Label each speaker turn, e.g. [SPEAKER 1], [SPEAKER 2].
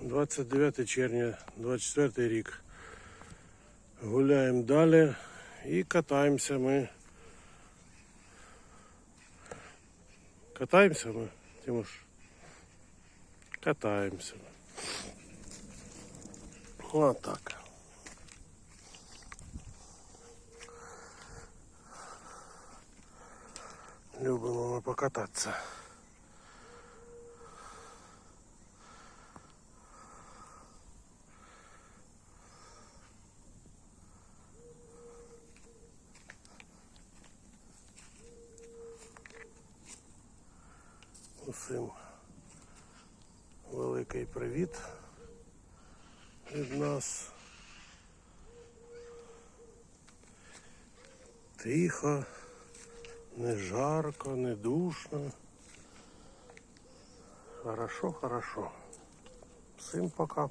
[SPEAKER 1] 29 червня, 24 рік. Гуляємо далі і катаємося ми. Катаємося ми, Тимош? Катаємося. Вот так. Любимо ми покататися. Усім великий привіт від нас. Тихо, не жарко, не душно. Хорошо, хорошо. Всім пока.